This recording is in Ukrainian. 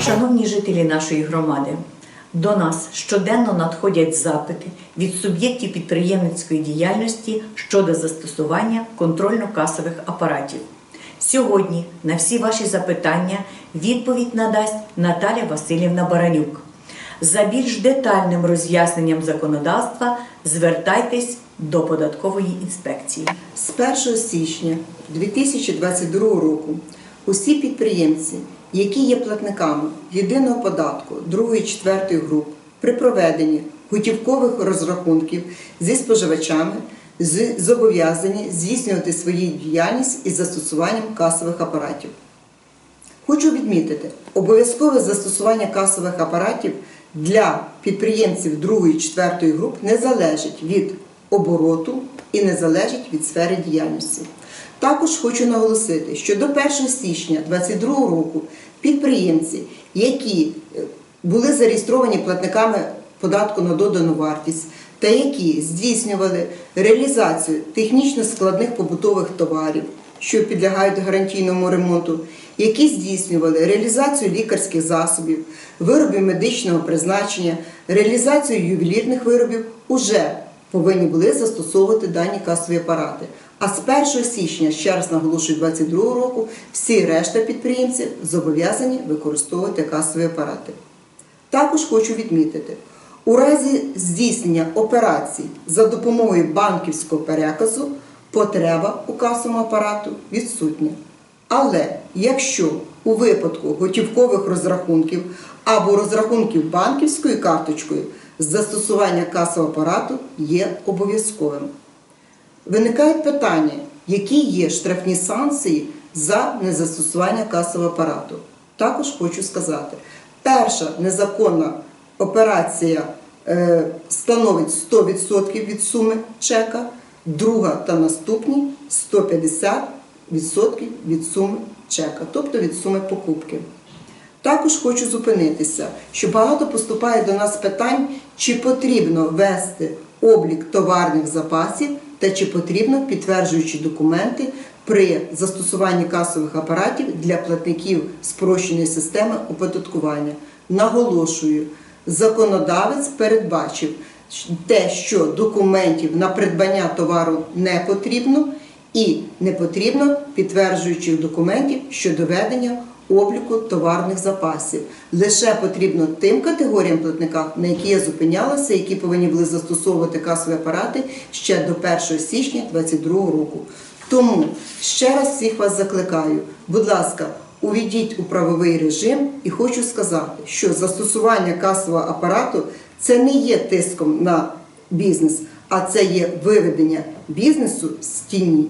Шановні жителі нашої громади, до нас щоденно надходять запити від суб'єктів підприємницької діяльності щодо застосування контрольно-касових апаратів. Сьогодні на всі ваші запитання відповідь надасть Наталя Васильівна Баранюк. За більш детальним роз'ясненням законодавства звертайтесь до податкової інспекції. З 1 січня 2022 року усі підприємці, які є платниками єдиного податку 2-4 груп при проведенні готівкових розрахунків зі споживачами, зобов'язані здійснювати свою діяльність із застосуванням касових апаратів. Хочу відмітити, обов'язкове застосування касових апаратів для підприємців 2-4 груп не залежить від обороту і не залежить від сфери діяльності. Також хочу наголосити, що до 1 січня 2022 року підприємці, які е, були зареєстровані платниками податку на додану вартість та які здійснювали реалізацію технічно складних побутових товарів, що підлягають гарантійному ремонту, які здійснювали реалізацію лікарських засобів, виробів медичного призначення, реалізацію ювелірних виробів, уже повинні були застосовувати дані касові апарати. А з 1 січня, ще раз наголошую, 2022 року, всі решта підприємців зобов'язані використовувати касові апарати. Також хочу відмітити, у разі здійснення операцій за допомогою банківського переказу потреба у касовому апарату відсутня. Але якщо у випадку готівкових розрахунків або розрахунків банківською карточкою застосування касового апарату є обов'язковим. Виникають питання, які є штрафні санкції за незастосування касового апарату. Також хочу сказати, перша незаконна операція е, становить 100% від суми чека, друга та наступні 150% від суми чека, тобто від суми покупки. Також хочу зупинитися, що багато поступає до нас питань, чи потрібно вести облік товарних запасів та чи потрібно підтверджуючі документи при застосуванні касових апаратів для платників спрощеної системи оподаткування. Наголошую, законодавець передбачив те, що документів на придбання товару не потрібно, і не потрібно підтверджуючих документів щодо ведення обліку товарних запасів. Лише потрібно тим категоріям платників, на які я зупинялася, які повинні були застосовувати касові апарати ще до 1 січня 2022 року. Тому ще раз всіх вас закликаю, будь ласка, увійдіть у правовий режим і хочу сказати, що застосування касового апарату це не є тиском на бізнес, а це є виведення бізнесу з тіні.